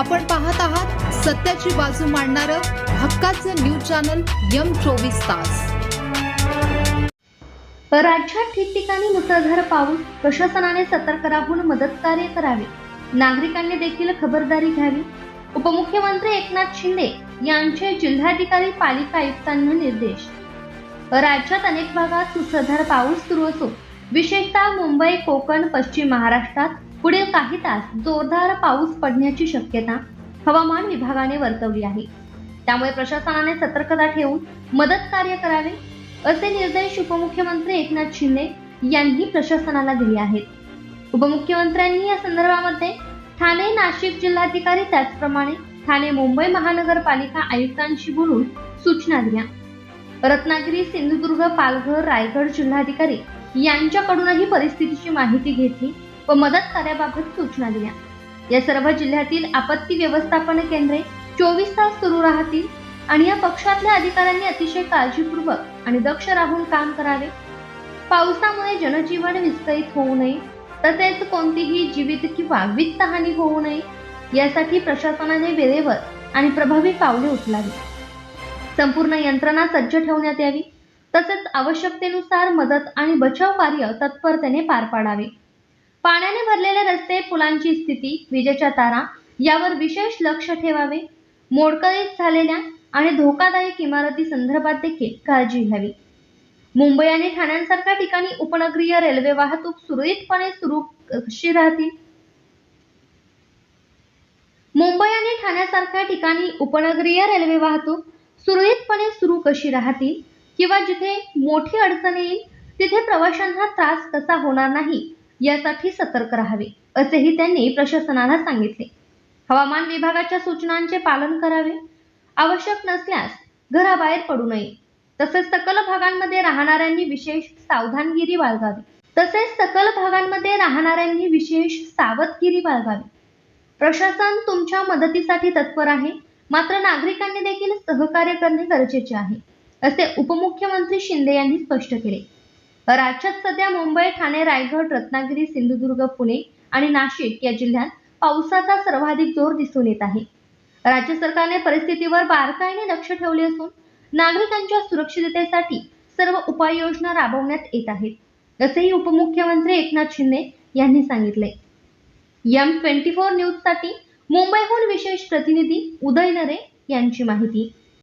आपण पाहत आहात सत्याची बाजू मांडणार हक्काचं न्यूज चॅनल यम चोवीस तास. राज्यात ठिकठिकाणी मुसळधार पाऊस प्रशासनाने सतर्क राहून मदत कार्य करावे. नागरिकांनी देखील खबरदारी घ्यावी. उपमुख्यमंत्री एकनाथ शिंदे यांचे जिल्हाधिकारी पालिका आयुक्तांना निर्देश. राज्यात अनेक भागात मुसळधार पाऊस सुरू असून विशेषतः मुंबई कोकण पश्चिम महाराष्ट्रात पुढील काही तास जोरदार पाऊस पडण्याची शक्यता हवामान विभागाने वर्तवली आहे. त्यामुळे प्रशासनाने सतर्कता ठेवून मदत कार्य करावे असे निर्देश उपमुख्यमंत्री एकनाथ शिंदे यांनी प्रशासनाला दिले आहेत. उपमुख्यमंत्र्यांनी या संदर्भामध्ये ठाणे नाशिक जिल्हाधिकारी त्याचप्रमाणे ठाणे मुंबई महानगरपालिका आयुक्तांशी बोलून सूचना दिल्या. रत्नागिरी सिंधुदुर्ग पालघर रायगड जिल्हाधिकारी यांच्याकडूनही परिस्थितीची माहिती घेतली व मदत कार्याबाबत सूचना दिल्या. या सर्व जिल्ह्यातील आपत्ती व्यवस्थापन केंद्रे चोवीस तास सुरू राहतील आणि या पक्षातल्या अधिकाऱ्यांनी अतिशय काळजीपूर्वक आणि दक्ष राहून काम करावे. पावसामुळे जनजीवन विस्कळीत होऊ नये तसेच कोणतीही जीवित किंवा वित्तहानी होऊ नये यासाठी प्रशासनाने वेळेवर आणि प्रभावी पावले उचलावी संपूर्ण यंत्रणा सज्ज ठेवण्यात यावी तसेच आवश्यकतेनुसार मदत आणि बचाव कार्य तत्परतेने पार पाडावे. पाण्याने भरलेले रस्ते पुलांची स्थिती विजेच्या तारा यावर विशेष लक्ष ठेवावे. मोडकळीत झालेल्या आणि धोकादायक इमारती संदर्भात देखील काळजी घ्यावी. मुंबई आणि ठाण्यांसारख्या ठिकाणी उपनगरीय रेल्वे वाहतूक सुरळीतपणे सुरू कशी राहतील? मुंबई आणि ठाण्यासारख्या ठिकाणी उपनगरीय रेल्वे वाहतूक सुरळीतपणे सुरू कशी राहतील? किंवा जिथे मोठी अडचण येईल तिथे प्रवाशांना त्रास कसा होणार नाही? यासाठी सतर्क राहावे असेही त्यांनी प्रशासनाला सांगितले. हवामान विभागाच्या सूचनांचे पालन करावे. आवश्यक नसल्यास घराबाहेर पडू नये. तसेच सकल भागांमध्ये राहणाऱ्यांनी विशेष सावधानगिरी बाळगावी. तसेच सकल भागांमध्ये राहणाऱ्यांनी विशेष सावधगिरी बाळगावी. प्रशासन तुमच्या मदतीसाठी तत्पर आहे. मात्र नागरिकांनी देखील सहकार्य करणे गरजेचे आहे असे उपमुख्यमंत्री शिंदे यांनी स्पष्ट केले. राज्यात सध्या मुंबई ठाणे रायगड रत्नागिरी सिंधुदुर्ग पुणे आणि नाशिक या जिल्ह्यात पावसाचा सर्वाधिक जोर दिसून येत आहे. राज्य सरकारने परिस्थितीवर बारकाईने लक्ष ठेवले असून नागरिकांच्या सुरक्षिततेसाठी सर्व उपाययोजना राबवण्यात येत आहेत असेही उपमुख्यमंत्री एकनाथ शिंदे यांनी सांगितले एम ट्वेंटी फोर न्यूजसाठी मुंबईहून विशेष प्रतिनिधी उदय नरे यांची माहिती.